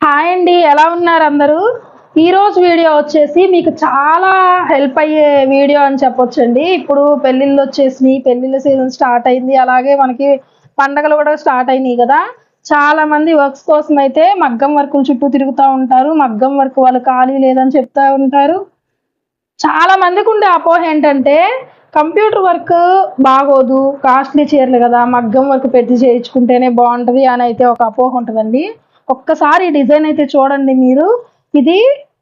Hi అండి ఎలా ఉన్నారు అందరూ? ఈరోజు వీడియో వచ్చేసి మీకు చాలా హెల్ప్ అయ్యే వీడియో అని చెప్పొచ్చండి. ఇప్పుడు పెళ్ళిళ్ళు వచ్చేసినాయి పెళ్ళిళ్ళ సీజన్ స్టార్ట్ అయింది. అలాగే మనకి పండగలు కూడా స్టార్ట్ అయినాయి కదా. చాలా మంది వర్క్స్ కోసం అయితే మగ్గం వర్కుల చుట్టూ తిరుగుతూ ఉంటారు. మగ్గం వర్క్ వాళ్ళు ఖాళీ లేదని చెప్తా ఉంటారు. చాలా మందికి ఉండే అపోహ ఏంటంటే కంప్యూటర్ వర్క్ బాగోదు కాస్ట్లీ చీరలు కదా. మగ్గం వర్క్ పెట్టి చేయించుకుంటేనే బాగుంటుంది అని అయితే ఒక అపోహ ఉంటుందండి. ఒక్కసారి డిజైన్ అయితే చూడండి మీరు. ఇది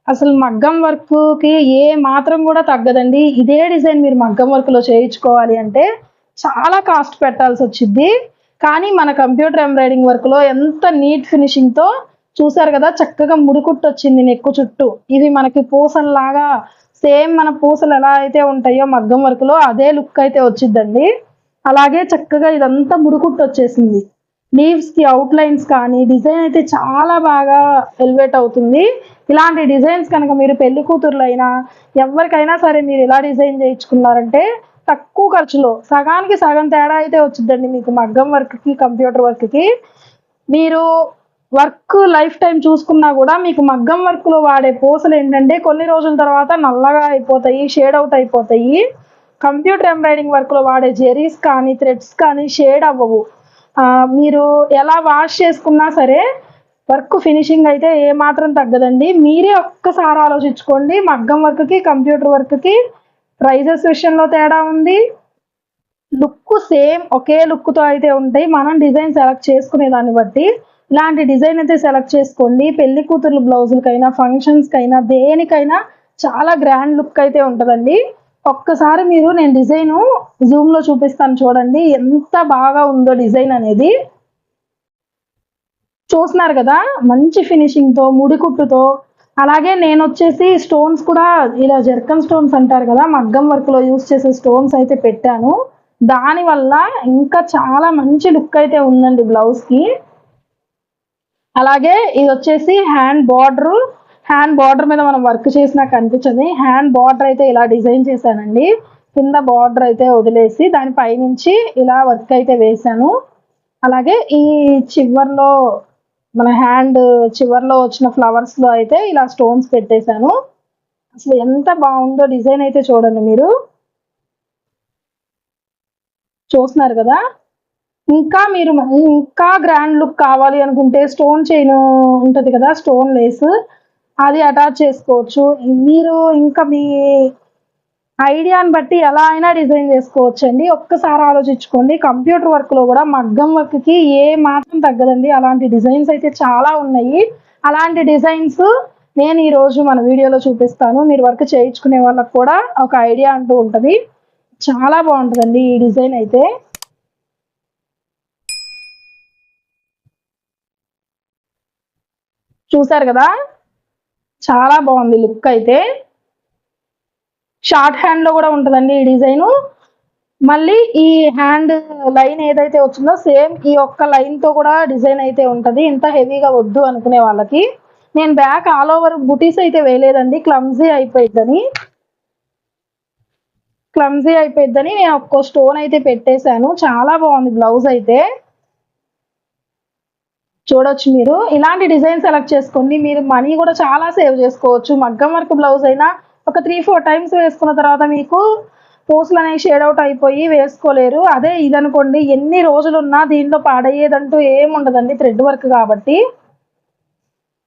అసలు మగ్గం వర్క్కి ఏ మాత్రం కూడా తగ్గదండి. ఇదే డిజైన్ మీరు మగ్గం వర్క్లో చేయించుకోవాలి అంటే చాలా కాస్ట్ పెట్టాల్సి వచ్చింది కానీ మన కంప్యూటర్ ఎంబ్రాయిడింగ్ వర్క్లో ఎంత నీట్ ఫినిషింగ్తో చూసారు కదా చక్కగా ముడికుట్టు వచ్చింది నెక్కు చుట్టూ. ఇది మనకి పూసల్లాగా సేమ్ మన పూసలు ఎలా అయితే ఉంటాయో మగ్గం వర్క్లో అదే లుక్ అయితే వచ్చిందండి అలాగే చక్కగా ఇదంతా ముడుకుట్టు వచ్చేసింది లీవ్స్కి అవుట్లైన్స్ అవుట్ లైన్స్ కానీ డిజైన్ అయితే చాలా బాగా ఎలివేట్ అవుతుంది. ఇలాంటి డిజైన్స్ కనుక మీరు పెళ్ళి కూతురులైనా ఎవరికైనా సరే మీరు ఇలా డిజైన్ చేయించుకున్నారంటే తక్కువ ఖర్చులో సగానికి సగం తేడా అయితే వచ్చిందండి మీకు మగ్గం వర్క్కి కంప్యూటర్ వర్క్కి మీరు వర్క్ లైఫ్ టైం చూసుకున్నా కూడా మీకు మగ్గం వర్క్లో వాడే పూసలు ఏంటంటే కొన్ని రోజుల తర్వాత నల్లగా అయిపోతాయి షేడ్ అవుట్ అయిపోతాయి. కంప్యూటర్ ఎంబ్రాయిడింగ్ వర్క్లో వాడే జెరీస్ కానీ థ్రెడ్స్ కానీ షేడ్ అవ్వవు. మీరు ఎలా వాష్ చేసుకున్నా సరే వర్క్ ఫినిషింగ్ అయితే ఏ మాత్రం తగ్గదండి. మీరే ఒక్కసారి ఆలోచించుకోండి మగ్గం వర్క్కి కంప్యూటర్ వర్క్కి ప్రైజెస్ విషయంలో తేడా ఉంది. లుక్ సేమ్ ఒకే లుక్తో అయితే ఉంటాయి. మనం డిజైన్ సెలెక్ట్ చేసుకునే దాన్ని బట్టి ఇలాంటి డిజైన్ అయితే సెలెక్ట్ చేసుకోండి. పెళ్ళి కూతురు బ్లౌజులకైనా ఫంక్షన్స్కైనా దేనికైనా చాలా గ్రాండ్ లుక్ అయితే ఉంటుందండి. ఒక్కసారి మీరు నేను డిజైన్ జూమ్లో చూపిస్తాను చూడండి. ఎంత బాగా ఉందో డిజైన్ అనేది. చూస్తున్నారు కదా మంచి ఫినిషింగ్తో ముడికుట్టుతో. ముడి కుట్టుతో అలాగే నేను వచ్చేసి స్టోన్స్ కూడా ఇలా జర్కన్ స్టోన్స్ అంటారు కదా మగ్గం వర్క్లో యూస్ చేసే స్టోన్స్ అయితే పెట్టాను. దానివల్ల ఇంకా చాలా మంచి లుక్ అయితే ఉందండి బ్లౌజ్కి అలాగే ఇది వచ్చేసి హ్యాండ్ బార్డర్ హ్యాండ్ బార్డర్ మీద మనం వర్క్ చేసినా కనిపించదు. హ్యాండ్ బార్డర్ అయితే ఇలా డిజైన్ చేశానండి. కింద బార్డర్ అయితే వదిలేసి దాని పైనుంచి ఇలా వర్క్ అయితే వేశాను. అలాగే ఈ చివర్లో మన హ్యాండ్ చివర్లో వచ్చిన ఫ్లవర్స్లో అయితే ఇలా స్టోన్స్ పెట్టేశాను. అసలు ఎంత బాగుందో డిజైన్ అయితే చూడండి మీరు. చూస్తున్నారు కదా? ఇంకా మీరు ఇంకా గ్రాండ్ లుక్ కావాలి అనుకుంటే స్టోన్ చైన్ ఉంటుంది కదా స్టోన్ లేస్. అది అటాచ్ చేసుకోవచ్చు. మీరు ఇంకా మీ ఐడియాని బట్టి ఎలా అయినా డిజైన్ చేసుకోవచ్చు అండి ఒక్కసారి ఆలోచించుకోండి. కంప్యూటర్ వర్క్లో కూడా మగ్గం వర్క్కి ఏ మాత్రం తగ్గదండి. అలాంటి డిజైన్స్ అయితే చాలా ఉన్నాయి. అలాంటి డిజైన్స్ నేను ఈరోజు మన వీడియోలో చూపిస్తాను. మీరు వర్క్ చేయించుకునే వాళ్ళకి కూడా ఒక ఐడియా అంటూ ఉంటుంది. చాలా బాగుంటుందండి ఈ డిజైన్ అయితే. చూసారు కదా? చాలా బాగుంది లుక్ అయితే. షార్ట్ హ్యాండ్లో కూడా ఉంటుందండి ఈ డిజైన్. మళ్ళీ ఈ హ్యాండ్ లైన్ ఏదైతే వచ్చిందో సేమ్ ఈ ఒక్క లైన్తో కూడా డిజైన్ అయితే ఉంటుంది. ఇంత హెవీగా వద్దు అనుకునే వాళ్ళకి. నేను బ్యాక్ ఆల్ ఓవర్ బుటీస్ అయితే వేయలేదండి. క్లమ్జీ అయిపోయిద్దని. క్లమ్జీ అయిపోయిద్దని నేను ఒక్కో స్టోన్ అయితే పెట్టేశాను. చాలా బాగుంది బ్లౌజ్ అయితే. చూడొచ్చు మీరు. ఇలాంటి డిజైన్ సెలెక్ట్ చేసుకోండి మీరు మనీ కూడా చాలా సేవ్ చేసుకోవచ్చు. మగ్గం వర్క్ బ్లౌజ్ అయినా ఒక త్రీ ఫోర్ టైమ్స్ వేసుకున్న తర్వాత మీకు పూసలు అనేవి షేడ్ అవుట్ అయిపోయి వేసుకోలేరు. అదే ఇదనుకోండి ఎన్ని రోజులు ఉన్నా దీంట్లో పాడయ్యేదంటూ ఏముండదండి థ్రెడ్ వర్క్ కాబట్టి.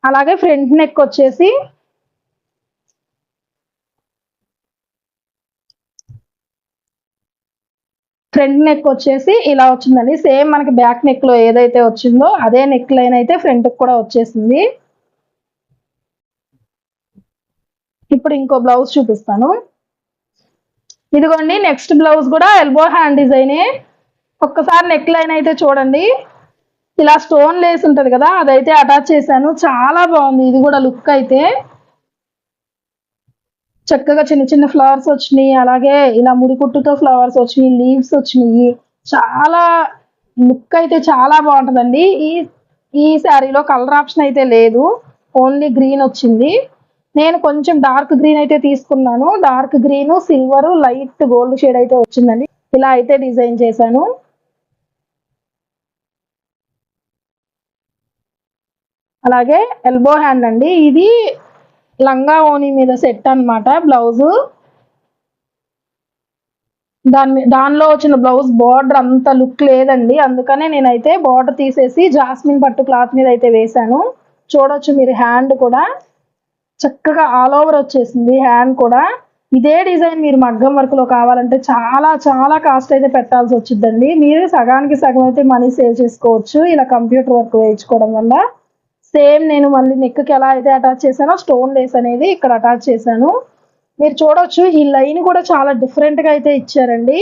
అలాగే ఫ్రంట్ నెక్ వచ్చేసి ఫ్రంట్ నెక్ వచ్చేసి ఇలా వచ్చిందండి. సేమ్ మనకి బ్యాక్ నెక్లో ఏదైతే వచ్చిందో అదే నెక్ లైన్ అయితే ఫ్రంట్ కూడా వచ్చేసింది. ఇప్పుడు ఇంకో బ్లౌజ్ చూపిస్తాను. ఇదిగోండి నెక్స్ట్ బ్లౌజ్ కూడా ఎల్బో హ్యాండ్ డిజైనే. ఒక్కసారి నెక్ లైన్ అయితే చూడండి. ఇలా స్టోన్ లేస్ ఉంటుంది కదా అదైతే అటాచ్ చేశాను. చాలా బాగుంది. ఇది కూడా లుక్ అయితే. చక్కగా చిన్న చిన్న ఫ్లవర్స్ వచ్చినాయి. అలాగే ఇలా ముడికుట్టుతో ఫ్లవర్స్ వచ్చినాయి లీవ్స్ వచ్చినాయి. చాలా లుక్ అయితే చాలా బాగుంటుందండి. ఈ ఈ శారీలో కలర్ ఆప్షన్ అయితే లేదు. ఓన్లీ గ్రీన్ వచ్చింది. నేను కొంచెం డార్క్ గ్రీన్ అయితే తీసుకున్నాను. Dark green silver light gold shade అయితే వచ్చిందండి. ఇలా అయితే డిజైన్ చేశాను. అలాగే ఎల్బో హ్యాండ్ అండి. ఇది లంగా ఓని మీద సెట్ అనమాట బ్లౌజు. దాని దానిలో వచ్చిన బ్లౌజ్ బార్డర్ అంత లుక్ లేదండి. అందుకనే నేనైతే బార్డర్ తీసేసి జాస్మిన్ పట్టు క్లాత్ మీద అయితే వేశాను. చూడొచ్చు మీరు హ్యాండ్ కూడా. చక్కగా ఆల్ ఓవర్ వచ్చేసింది హ్యాండ్ కూడా. ఇదే డిజైన్ మీరు మగ్గం వర్క్లో కావాలంటే చాలా చాలా కాస్ట్ అయితే పెట్టాల్సి వచ్చిందండి మీరు సగానికి సగం అయితే మనీ సేవ్ చేసుకోవచ్చు. ఇలా కంప్యూటర్ వర్క్ వేయించుకోవడం వల్ల. సేమ్ నేను మళ్ళీ నెక్కి ఎలా అయితే అటాచ్ చేశానో స్టోన్ లేస్ అనేది ఇక్కడ అటాచ్ చేశాను. మీరు చూడవచ్చు ఈ లైన్ కూడా చాలా డిఫరెంట్గా అయితే ఇచ్చారండి.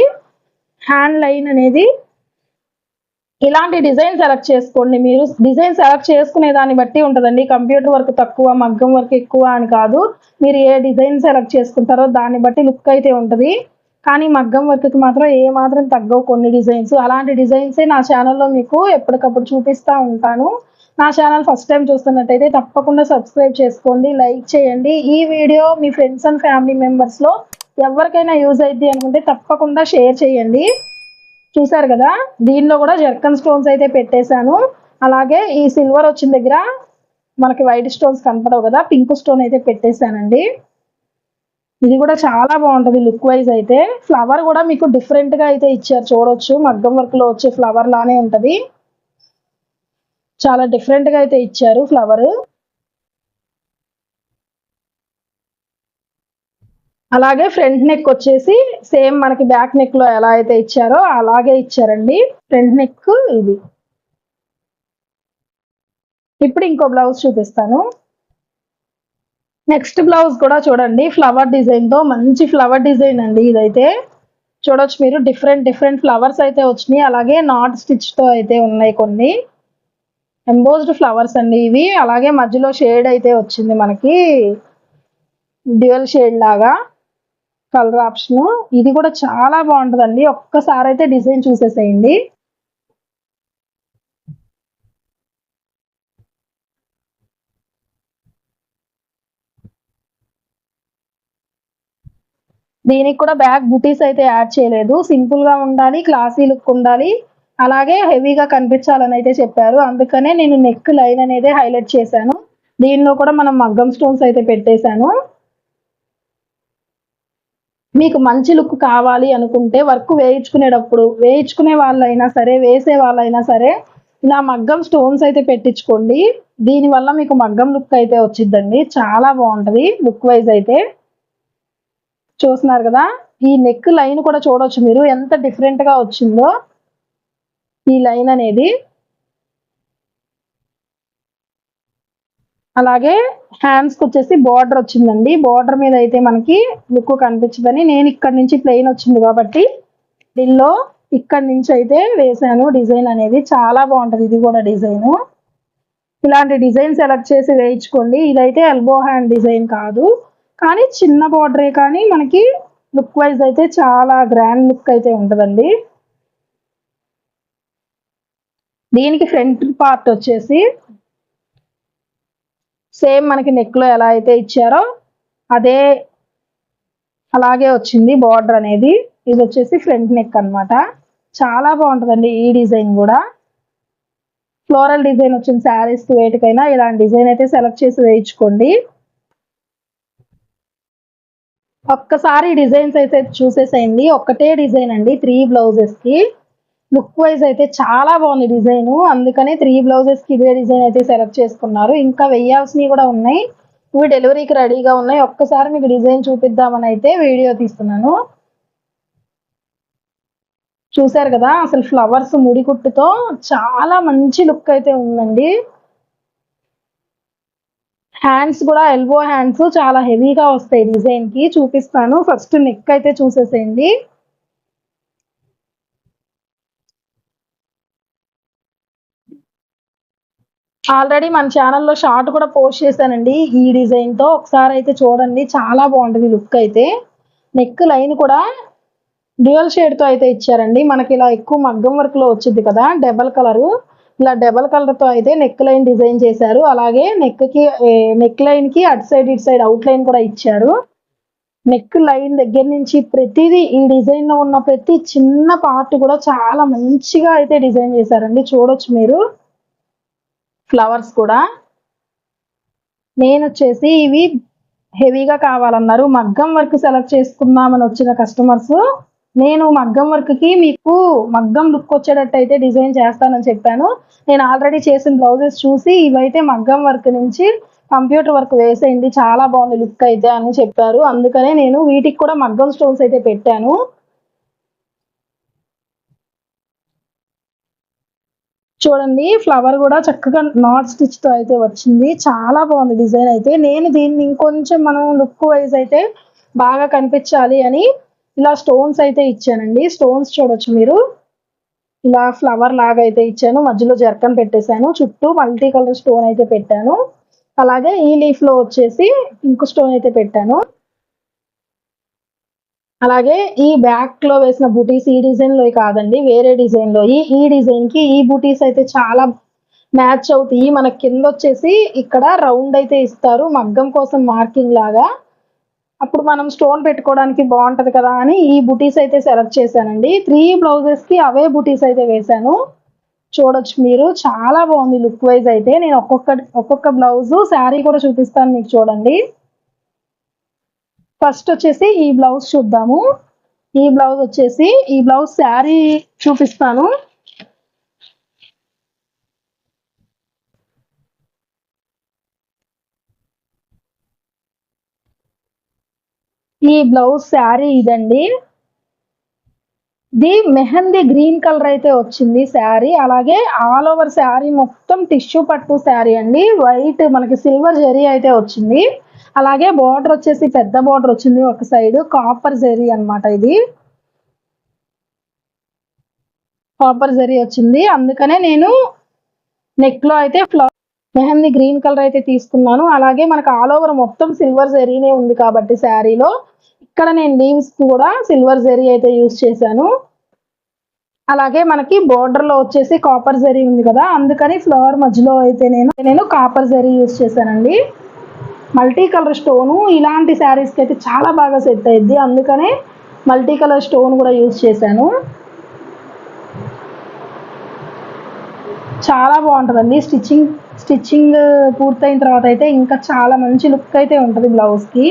హ్యాండ్ లైన్ అనేది ఇలాంటి డిజైన్ సెలెక్ట్ చేసుకోండి మీరు. డిజైన్ సెలెక్ట్ చేసుకునే దాన్ని బట్టి ఉంటుందండి. కంప్యూటర్ వర్క్ తక్కువ మగ్గం వర్క్ ఎక్కువ అని కాదు. మీరు ఏ డిజైన్ సెలెక్ట్ చేసుకుంటారో దాన్ని బట్టి లుక్ అయితే ఉంటుంది. కానీ మగ్గం వర్క్కి మాత్రం ఏ మాత్రం తగ్గవు కొన్ని డిజైన్స్ అలాంటి డిజైన్సే నా ఛానల్లో మీకు ఎప్పటికప్పుడు చూపిస్తూ ఉంటాను. నా ఛానల్ ఫస్ట్ టైం చూస్తున్నట్టయితే తప్పకుండా సబ్స్క్రైబ్ చేసుకోండి లైక్ చేయండి. ఈ వీడియో మీ ఫ్రెండ్స్ అండ్ ఫ్యామిలీ మెంబర్స్లో ఎవరికైనా యూజ్ అయింది అనుకుంటే తప్పకుండా షేర్ చేయండి. చూసారు కదా? దీనిలో కూడా జర్కన్ స్టోన్స్ అయితే పెట్టేశాను. అలాగే ఈ సిల్వర్ వచ్చిన దగ్గర మనకి వైట్ స్టోన్స్ కనపడవు కదా? పింక్ స్టోన్ అయితే పెట్టేశానండి. ఇది కూడా చాలా బాగుంటుంది లుక్ వైజ్ అయితే. ఫ్లవర్ కూడా మీకు డిఫరెంట్గా అయితే ఇచ్చారు. చూడొచ్చు. మగ్గం వర్క్లో వచ్చే ఫ్లవర్ లానే ఉంటుంది. చాలా డిఫరెంట్గా అయితే ఇచ్చారు ఫ్లవర్ అలాగే ఫ్రంట్ నెక్ వచ్చేసి సేమ్ మనకి బ్యాక్ నెక్లో ఎలా అయితే ఇచ్చారో అలాగే ఇచ్చారండి. ఫ్రంట్ నెక్ ఇది. ఇప్పుడు ఇంకో బ్లౌజ్ చూపిస్తాను. నెక్స్ట్ బ్లౌజ్ కూడా చూడండి. ఫ్లవర్ డిజైన్తో మంచి ఫ్లవర్ డిజైన్ అండి ఇదైతే. చూడొచ్చు మీరు. డిఫరెంట్ డిఫరెంట్ ఫ్లవర్స్ అయితే వచ్చినాయి. అలాగే నాట్ స్టిచ్తో అయితే ఉన్నాయి కొన్ని. ఎంబోజ్డ్ ఫ్లవర్స్ అండి ఇవి. అలాగే మధ్యలో షేడ్ అయితే వచ్చింది మనకి. డ్యూయల్ షేడ్ లాగా. కలర్ ఆప్షన్ ఇది కూడా చాలా బాగుంటుందండి. ఒక్కసారి అయితే డిజైన్ చూసేసేయండి. దీనికి కూడా బ్యాక్ బుటీస్ అయితే యాడ్ చేయలేదు. సింపుల్గా ఉండాలి క్లాసీ లుక్ ఉండాలి. అలాగే హెవీగా కనిపించాలని అయితే చెప్పారు. అందుకనే నేను నెక్ లైన్ అనేది హైలైట్ చేశాను. దీనిలో కూడా మనం మగ్గం స్టోన్స్ అయితే పెట్టేశాను. మీకు మంచి లుక్ కావాలి అనుకుంటే వర్క్ వేయించుకునేటప్పుడు వేయించుకునే వాళ్ళైనా సరే వేసే వాళ్ళైనా సరే ఇలా మగ్గం స్టోన్స్ అయితే పెట్టించుకోండి. దీనివల్ల మీకు మగ్గం లుక్ అయితే వచ్చిందండి చాలా బాగుంటుంది లుక్ వైజ్ అయితే. చూస్తున్నారు కదా? ఈ నెక్ లైన్ కూడా చూడవచ్చు మీరు. ఎంత డిఫరెంట్గా వచ్చిందో. ఈ లైన్ అనేది అలాగే హ్యాండ్స్కి వచ్చేసి బార్డర్ వచ్చిందండి. బార్డర్ మీద అయితే మనకి లుక్ కనిపించదని నేను ఇక్కడ నుంచి ప్లెయిన్ వచ్చింది కాబట్టి దీనిలో ఇక్కడ నుంచి అయితే వేసాను. డిజైన్ అనేది చాలా బాగుంటుంది. ఇది కూడా డిజైను ఇలాంటి డిజైన్ సెలెక్ట్ చేసి వేయించుకోండి. ఇదైతే ఎల్బో హ్యాండ్ డిజైన్ కాదు. కానీ చిన్న బార్డరే కానీ మనకి లుక్ వైజ్ అయితే చాలా గ్రాండ్ లుక్ అయితే ఉంటుందండి. దీనికి ఫ్రంట్ పార్ట్ వచ్చేసి సేమ్ మనకి నెక్లో ఎలా అయితే ఇచ్చారో అదే అలాగే వచ్చింది బార్డర్ అనేది. ఇది వచ్చేసి ఫ్రంట్ నెక్ అనమాట చాలా బాగుంటుందండి ఈ డిజైన్ కూడా. ఫ్లోరల్ డిజైన్ వచ్చిన శారీస్ వేటికైనా ఇలాంటి డిజైన్ అయితే సెలెక్ట్ చేసి వేయించుకోండి. ఒక్కసారి డిజైన్స్ అయితే చూసేసేయండి. ఒక్కటే డిజైన్ అండి. త్రీ బ్లౌజెస్కి లుక్ వైజ్ అయితే చాలా బాగుంది డిజైన్. అందుకనే త్రీ బ్లౌజెస్కి ఇదే డిజైన్ అయితే సెలెక్ట్ చేసుకున్నారు. ఇంకా వెయ్యాల్సినవి కూడా ఉన్నాయి. ఇవి డెలివరీకి రెడీగా ఉన్నాయి. ఒక్కసారి మీకు డిజైన్ చూపిద్దామని అయితే వీడియో తీస్తున్నాను. చూసారు కదా అసలు ఫ్లవర్స్ ముడి కుట్టుతో చాలా మంచి లుక్ అయితే ఉందండి. హ్యాండ్స్ కూడా ఎల్బో హ్యాండ్స్ చాలా హెవీగా వస్తాయి డిజైన్కి చూపిస్తాను. ఫస్ట్ నెక్ అయితే చూసేసేయండి. ఆల్రెడీ మన ఛానల్లో షార్ట్ కూడా పోస్ట్ చేశానండి. ఈ డిజైన్తో ఒకసారి అయితే చూడండి. చాలా బాగుంటుంది లుక్ అయితే. నెక్ లైన్ కూడా డ్యూయల్ షేడ్తో అయితే ఇచ్చారండి. మనకి ఇలా ఎక్కువ మగ్గం వర్క్లో వచ్చింది కదా డబల్ కలరు ఇలా డబల్ కలర్తో అయితే నెక్ లైన్ డిజైన్ చేశారు. అలాగే నెక్కి నెక్ లైన్కి అటు సైడ్ ఇటు సైడ్ అవుట్ లైన్ కూడా ఇచ్చారు. నెక్ లైన్ దగ్గర నుంచి ప్రతిదీ ఈ డిజైన్లో ఉన్న ప్రతి చిన్న పార్ట్ కూడా చాలా మంచిగా అయితే డిజైన్ చేశారండి. చూడొచ్చు మీరు. ఫ్లవర్స్ కూడా. నేను వచ్చేసి ఇవి హెవీగా కావాలన్నారు. మగ్గం వర్క్ సెలెక్ట్ చేసుకుందామని వచ్చిన కస్టమర్స్. నేను మగ్గం వర్క్కి మీకు మగ్గం లుక్ వచ్చేటట్టు అయితే డిజైన్ చేస్తానని చెప్పాను. నేను ఆల్రెడీ చేసిన బ్లౌజెస్ చూసి ఇవైతే మగ్గం వర్క్ నుంచి కంప్యూటర్ వర్క్ వేసేయండి. చాలా బాగుంది లుక్ అయితే అని చెప్పారు. అందుకనే నేను వీటికి కూడా మగ్గం స్టోన్స్ అయితే పెట్టాను. చూడండి ఫ్లవర్ కూడా చక్కగా నాట్ స్టిచ్తో అయితే వచ్చింది. చాలా బాగుంది డిజైన్ అయితే. నేను దీన్ని ఇంకొంచెం మనం లుక్ వైజ్ అయితే బాగా కనిపించాలి అని ఇలా స్టోన్స్ అయితే ఇచ్చానండి. స్టోన్స్ చూడొచ్చు మీరు. ఇలా ఫ్లవర్ లాగా అయితే ఇచ్చాను. మధ్యలో జర్కన్ పెట్టేశాను. చుట్టూ మల్టీ కలర్ స్టోన్ అయితే పెట్టాను. అలాగే ఈ లీఫ్లో వచ్చేసి ఇంకో స్టోన్ అయితే పెట్టాను. అలాగే ఈ బ్యాక్లో వేసిన బూటీస్ ఈ డిజైన్లో కాదండి వేరే డిజైన్లో ఈ ఈ డిజైన్కి ఈ బూటీస్ అయితే చాలా మ్యాచ్ అవుతాయి. మన కింద వచ్చేసి ఇక్కడ రౌండ్ అయితే ఇస్తారు మగ్గం కోసం మార్కింగ్ లాగా. అప్పుడు మనం స్టోన్ పెట్టుకోవడానికి బాగుంటది కదా అని ఈ బుటీస్ అయితే సెలెక్ట్ చేశానండి. త్రీ బ్లౌజెస్కి అవే బుటీస్ అయితే వేశాను. చూడొచ్చు మీరు. చాలా బాగుంది లుక్ వైజ్ అయితే. నేను ఒక్కొక్క ఒక్కొక్క బ్లౌజ్ శారీ కూడా చూపిస్తాను మీకు చూడండి. ఫస్ట్ వచ్చేసి ఈ బ్లౌజ్ చూద్దాము. ఈ బ్లౌజ్ వచ్చేసి ఈ బ్లౌజ్ శారీ చూపిస్తాను. ఈ బ్లౌజ్ శారీ ఇదండి. ఇది మెహందీ గ్రీన్ కలర్ అయితే వచ్చింది శారీ. అలాగే ఆల్ ఓవర్ శారీ మొత్తం టిష్యూ పట్టు శారీ అండి. వైట్ మనకి సిల్వర్ జెరీ అయితే వచ్చింది. అలాగే బార్డర్ వచ్చేసి పెద్ద బార్డర్ వచ్చింది ఒక సైడ్ కాపర్ జరీ అన్నమాట ఇది. కాపర్ జరీ వచ్చింది. అందుకనే నేను నెక్లో అయితే ఫ్లవర్ మెహందీ గ్రీన్ కలర్ అయితే తీసుకున్నాను. అలాగే మనకు ఆల్ ఓవర్ మొత్తం సిల్వర్ జెరీనే ఉంది కాబట్టి శారీలో ఇక్కడ నేను లీవ్స్ కూడా సిల్వర్ జరీ అయితే యూజ్ చేశాను. అలాగే మనకి బోర్డర్లో వచ్చేసి కాపర్ జరీ ఉంది కదా అందుకని ఫ్లవర్ మధ్యలో అయితే నేను నేను కాపర్ జరీ యూజ్ చేశానండి. మల్టీ కలర్ స్టోను ఇలాంటి శారీస్కి అయితే చాలా బాగా సెట్ అయ్యిద్ది అందుకనే మల్టీ కలర్ స్టోన్ కూడా యూస్ చేశాను. చాలా బాగుంటుందండి. స్టిచ్చింగ్ స్టిచ్చింగ్ పూర్తయిన తర్వాత అయితే ఇంకా చాలా మంచి లుక్ అయితే ఉంటుంది బ్లౌజ్కి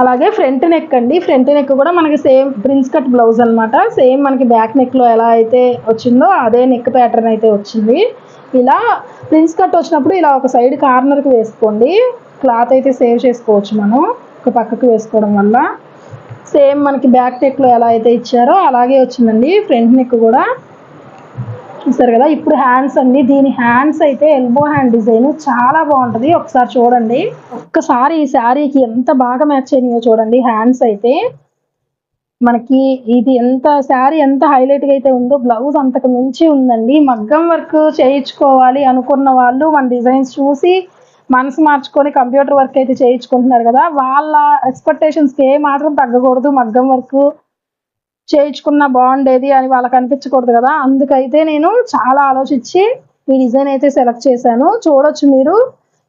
అలాగే ఫ్రంట్ నెక్ అండి. ఫ్రంట్ నెక్ కూడా మనకి సేమ్ ప్రిన్స్ కట్ బ్లౌజ్ అనమాట సేమ్ మనకి బ్యాక్ నెక్లో ఎలా అయితే వచ్చిందో అదే నెక్ ప్యాటర్న్ అయితే వచ్చింది. ఇలా ప్రిన్స్ కట్ వచ్చినప్పుడు ఇలా ఒక సైడ్ కార్నర్కి వేసుకోండి. క్లాత్ అయితే సేవ్ చేసుకోవచ్చు మనం. ఒక పక్కకు వేసుకోవడం వల్ల. సేమ్ మనకి బ్యాక్ నెక్లో ఎలా అయితే ఇచ్చారో అలాగే వచ్చిందండి. ఫ్రంట్ నెక్ కూడా. చూసారు కదా? ఇప్పుడు హ్యాండ్స్ అండి దీని హ్యాండ్స్ అయితే ఎల్బో హ్యాండ్ డిజైన్ చాలా బాగుంటుంది. ఒకసారి చూడండి. ఒక్కసారి ఈ శారీకి ఎంత బాగా మ్యాచ్ అయినాయో చూడండి. హ్యాండ్స్ అయితే. మనకి ఇది ఎంత శారీ ఎంత హైలైట్గా అయితే ఉందో బ్లౌజ్ అంతకు మించి ఉందండి. మగ్గం వర్క్ చేయించుకోవాలి అనుకున్న వాళ్ళు మన డిజైన్స్ చూసి మనసు మార్చుకొని కంప్యూటర్ వర్క్ అయితే చేయించుకుంటున్నారు కదా వాళ్ళ ఎక్స్పెక్టేషన్స్కి ఏ మాత్రం తగ్గకూడదు. మగ్గం వర్క్ చేయించుకున్న బాగుండేది అని వాళ్ళకి అనిపించకూడదు కదా. అందుకైతే నేను చాలా ఆలోచించి ఈ డిజైన్ అయితే సెలెక్ట్ చేశాను. చూడొచ్చు మీరు.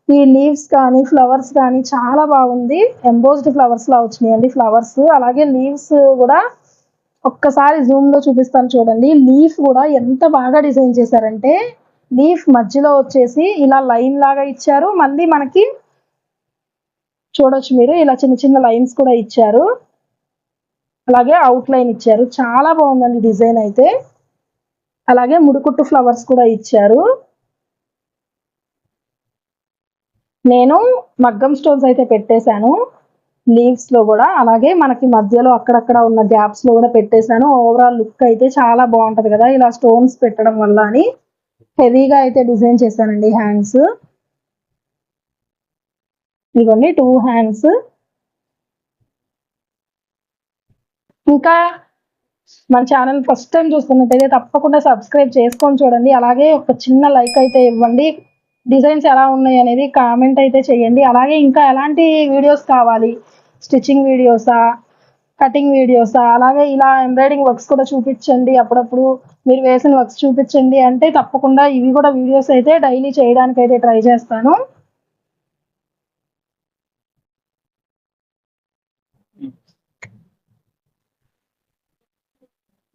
ఈ లీవ్స్ కానీ ఫ్లవర్స్ కానీ చాలా బాగుంది. ఎంబోజ్డ్ ఫ్లవర్స్ లా వచ్చినాయండి ఫ్లవర్స్ అలాగే లీవ్స్ కూడా ఒక్కసారి జూమ్లో చూపిస్తాను చూడండి. లీఫ్ కూడా ఎంత బాగా డిజైన్ చేశారంటే లీఫ్ మధ్యలో వచ్చేసి ఇలా లైన్ లాగా ఇచ్చారు. మళ్ళీ మనకి చూడొచ్చు మీరు ఇలా చిన్న చిన్న లైన్స్ కూడా ఇచ్చారు. అలాగే అవుట్ లైన్ ఇచ్చారు. చాలా బాగుందండి డిజైన్ అయితే. అలాగే ముడుకుట్టు ఫ్లవర్స్ కూడా ఇచ్చారు. నేను మగ్గం స్టోన్స్ అయితే పెట్టేశాను. లీవ్స్లో కూడా. అలాగే మనకి మధ్యలో అక్కడక్కడ ఉన్న గ్యాప్స్లో కూడా పెట్టేశాను. ఓవరాల్ లుక్ అయితే చాలా బాగుంటుంది కదా. ఇలా స్టోన్స్ పెట్టడం వల్ల అని హెవీగా అయితే డిజైన్ చేశానండి హ్యాండ్స్ ఇదిగోండి టూ హ్యాండ్స్ ఇంకా మన ఛానల్ ఫస్ట్ టైం చూస్తున్నట్టయితే తప్పకుండా సబ్స్క్రైబ్ చేసుకొని చూడండి. అలాగే ఒక చిన్న లైక్ అయితే ఇవ్వండి. డిజైన్స్ ఎలా ఉన్నాయి అనేది కామెంట్ అయితే చేయండి. అలాగే ఇంకా ఎలాంటి వీడియోస్ కావాలి? స్టిచ్చింగ్ వీడియోసా? కటింగ్ వీడియోసా? అలాగే ఇలా ఎంబ్రాయిడింగ్ వర్క్స్ కూడా చూపించండి అప్పుడప్పుడు. మీరు వేసిన వర్క్స్ చూపించండి అంటే తప్పకుండా ఇవి కూడా వీడియోస్ అయితే డైలీ చేయడానికి అయితే ట్రై చేస్తాను.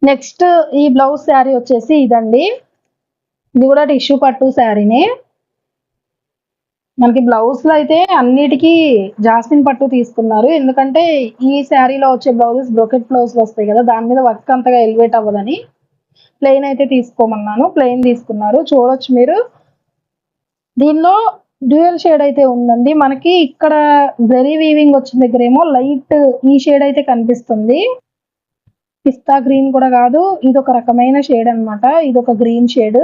నెక్స్ట్ ఈ బ్లౌజ్ శారీ వచ్చేసి ఇదండి. ఇది కూడా టిష్యూ పట్టు శారీనే. మనకి బ్లౌజ్లో అయితే అన్నిటికీ జాస్మిన్ పట్టు తీసుకున్నారు. ఎందుకంటే ఈ శారీలో వచ్చే బ్లౌజెస్ బ్రొకెట్ బ్లౌజ్ వస్తాయి కదా దాని మీద వర్క్ అంతగా ఎలివేట్ అవ్వదని ప్లెయిన్ అయితే తీసుకోమన్నాను ప్లెయిన్ తీసుకున్నారు. చూడొచ్చు మీరు. దీనిలో డ్యూయల్ షేడ్ అయితే ఉందండి. మనకి ఇక్కడ జరీ వీవింగ్ వచ్చిన దగ్గర ఏమో లైట్ ఈ షేడ్ అయితే కనిపిస్తుంది. పిస్తా గ్రీన్ కూడా కాదు ఇది ఒక రకమైన షేడ్ అన్నమాట. ఇది ఒక గ్రీన్ షేడ్.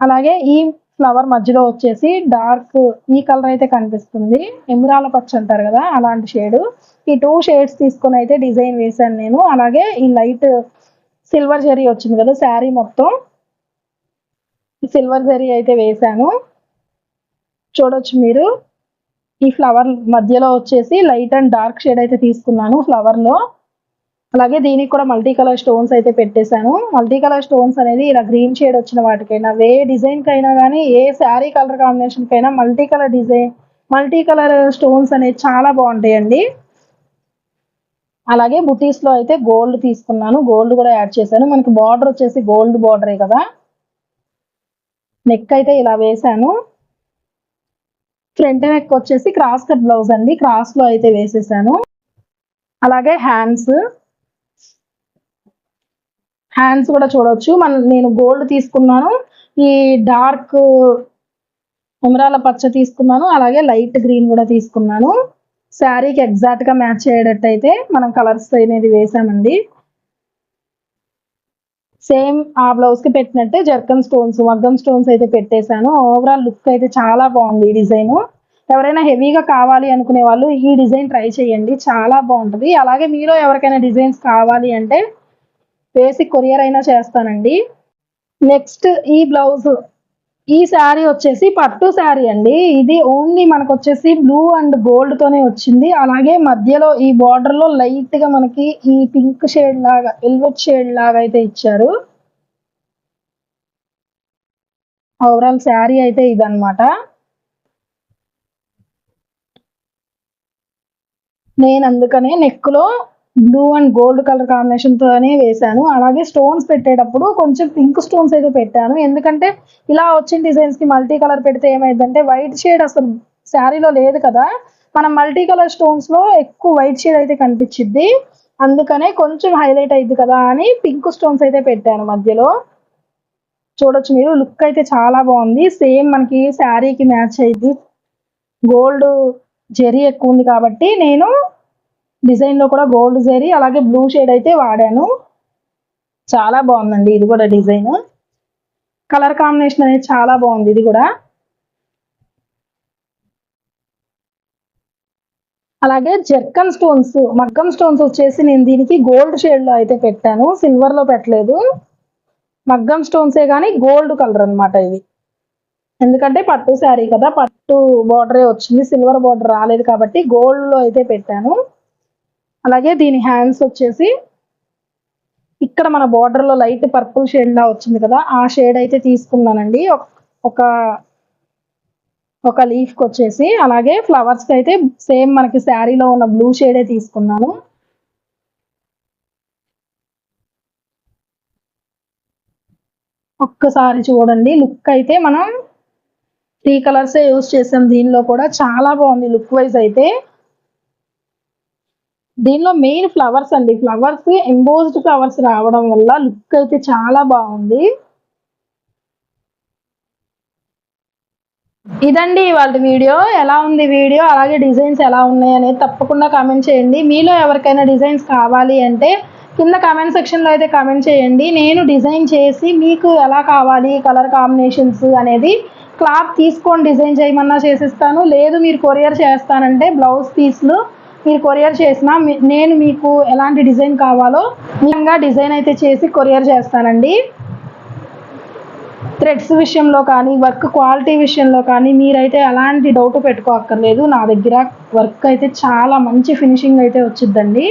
అలాగే ఈ ఫ్లవర్ మధ్యలో వచ్చేసి డార్క్ ఈ కలర్ అయితే కనిపిస్తుంది. ఎమురాల పచ్చ అంటారు కదా అలాంటి షేడ్. ఈ టూ షేడ్స్ తీసుకొని అయితే డిజైన్ వేశాను నేను. అలాగే ఈ లైట్ సిల్వర్ జరీ వచ్చింది కదా శారీ మొత్తం. సిల్వర్ జరీ అయితే వేశాను. చూడొచ్చు మీరు. ఈ ఫ్లవర్ మధ్యలో వచ్చేసి లైట్ అండ్ డార్క్ షేడ్ అయితే తీసుకున్నాను ఫ్లవర్లో. అలాగే దీనికి కూడా మల్టీ కలర్ స్టోన్స్ అయితే పెట్టేశాను. మల్టీ కలర్ స్టోన్స్ అనేది ఇలా గ్రీన్ షేడ్ వచ్చిన వాటికైనా ఏ డిజైన్కైనా కానీ ఏ sari colour కాంబినేషన్కైనా multi colour design multi colour stones అనేది చాలా బాగుంటాయండి. అలాగే బుటీస్లో అయితే గోల్డ్ తీసుకున్నాను. గోల్డ్ కూడా యాడ్ చేశాను. మనకి బార్డర్ వచ్చేసి గోల్డ్ బార్డరే కదా? నెక్ అయితే ఇలా వేశాను. ఫ్రంట్ నెక్ వచ్చేసి క్రాస్ కట్ బ్లౌజ్ అండి క్రాస్లో అయితే వేసేసాను. అలాగే హ్యాండ్స్ హ్యాండ్స్ కూడా చూడొచ్చు. మన నేను గోల్డ్ తీసుకున్నాను. ఈ డార్క్ ఉమరాల పచ్చ తీసుకున్నాను. అలాగే లైట్ గ్రీన్ కూడా తీసుకున్నాను. శారీకి ఎగ్జాక్ట్గా మ్యాచ్ అయ్యేటట్టు అయితే మనం కలర్స్ అనేది వేసామండి. సేమ్ ఆ బ్లౌజ్కి పెట్టినట్టే జర్కన్ స్టోన్స్ మగ్గం స్టోన్స్ అయితే పెట్టేశాను. ఓవరాల్ లుక్ అయితే చాలా బాగుంది ఈ డిజైన్ ఎవరైనా హెవీగా కావాలి అనుకునే వాళ్ళు ఈ డిజైన్ ట్రై చేయండి. చాలా బాగుంటుంది. అలాగే మీలో ఎవరికైనా డిజైన్స్ కావాలి అంటే వేసి కొరియర్ అయినా చేస్తానండి. నెక్స్ట్ ఈ బ్లౌజ్ ఈ శారీ వచ్చేసి పట్టు శారీ అండి. ఇది ఓన్లీ మనకు వచ్చేసి బ్లూ అండ్ గోల్డ్ తోనే వచ్చింది. అలాగే మధ్యలో ఈ బార్డర్లో లైట్గా మనకి ఈ పింక్ షేడ్ లాగా ఎల్వెట్ షేడ్ లాగా అయితే ఇచ్చారు. ఓవరాల్ శారీ అయితే ఇదనమాట నేను అందుకనే నెక్లో blue and gold colour combination తోనే వేశాను. అలాగే స్టోన్స్ పెట్టేటప్పుడు కొంచెం పింక్ స్టోన్స్ అయితే పెట్టాను. ఎందుకంటే ఇలా వచ్చిన డిజైన్స్కి మల్టీ కలర్ పెడితే ఏమైందంటే వైట్ షేడ్ అసలు శారీలో లేదు కదా. మనం మల్టీ కలర్ స్టోన్స్లో ఎక్కువ వైట్ షేడ్ అయితే కనిపించింది అందుకనే కొంచెం హైలైట్ అయింది కదా అని పింక్ స్టోన్స్ అయితే పెట్టాను మధ్యలో. చూడొచ్చు మీరు. లుక్ అయితే చాలా బాగుంది. సేమ్ మనకి శారీకి మ్యాచ్ అయింది గోల్డ్ జెరీ ఎక్కువ ఉంది కాబట్టి నేను డిజైన్లో కూడా గోల్డ్ జరీ అలాగే బ్లూ షేడ్ అయితే వాడాను. చాలా బాగుందండి ఇది కూడా డిజైన్. కలర్ కాంబినేషన్ అనేది చాలా బాగుంది ఇది కూడా. అలాగే జర్కన్ స్టోన్స్ మగ్గం స్టోన్స్ వచ్చేసి నేను దీనికి గోల్డ్ షేడ్లో అయితే పెట్టాను. సిల్వర్లో పెట్టలేదు. మగ్గం స్టోన్సే కానీ గోల్డ్ కలర్ అన్నమాట ఇది ఎందుకంటే పట్టు శారీ కదా పట్టు బార్డరే వచ్చింది సిల్వర్ బార్డర్ రాలేదు కాబట్టి గోల్డ్లో అయితే పెట్టాను. అలాగే దీని హ్యాండ్స్ వచ్చేసి ఇక్కడ మన బార్డర్లో లైట్ పర్పుల్ షేడ్ లా వచ్చింది కదా ఆ షేడ్ అయితే తీసుకున్నానండి. ఒక- ఒక ఒక వచ్చేసి అలాగే ఫ్లవర్స్కి అయితే సేమ్ మనకి శారీలో ఉన్న బ్లూ షేడే తీసుకున్నాను. ఒక్కసారి చూడండి లుక్ అయితే మనం త్రీ కలర్సే యూస్ చేసాం దీనిలో కూడా చాలా బాగుంది లుక్ వైజ్ అయితే. దీనిలో మెయిన్ ఫ్లవర్స్ అండి. ఫ్లవర్స్ ఎంబోజ్డ్ ఫ్లవర్స్ రావడం వల్ల లుక్ అయితే చాలా బాగుంది. ఇదండి ఇవాళ వీడియో. ఎలా ఉంది వీడియో? అలాగే డిజైన్స్ ఎలా ఉన్నాయి అనేది తప్పకుండా కామెంట్ చేయండి. మీలో ఎవరికైనా డిజైన్స్ కావాలి అంటే కింద కామెంట్ సెక్షన్లో అయితే కామెంట్ చేయండి. నేను డిజైన్ చేసి మీకు ఎలా కావాలి కలర్ కాంబినేషన్స్ అనేది క్లాత్ తీసుకొని డిజైన్ చేయమన్నా చేసిస్తాను. లేదు మీరు కొరియర్ చేస్తానంటే బ్లౌజ్ పీస్లు మీరు కొరియర్ చేసినా నేను మీకు ఎలాంటి డిజైన్ కావాలో నిజంగా డిజైన్ అయితే చేసి కొరియర్ చేస్తానండి. థ్రెడ్స్ విషయంలో కానీ వర్క్ క్వాలిటీ విషయంలో కానీ మీరైతే ఎలాంటి డౌట్ పెట్టుకోక్కర్లేదు. నా దగ్గర వర్క్ అయితే చాలా మంచి ఫినిషింగ్ అయితే వచ్చిద్దండి.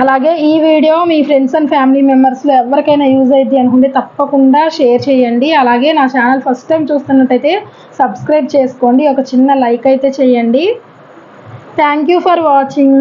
అలాగే ఈ వీడియో మీ ఫ్రెండ్స్ అండ్ ఫ్యామిలీ మెంబర్స్లో ఎవరికైనా యూజ్ అయితే అనుకుంటే తప్పకుండా షేర్ చేయండి. అలాగే నా ఛానల్ ఫస్ట్ టైం చూస్తున్నట్టయితే సబ్స్క్రైబ్ చేసుకోండి. ఒక చిన్న లైక్ అయితే చేయండి. Thank you for watching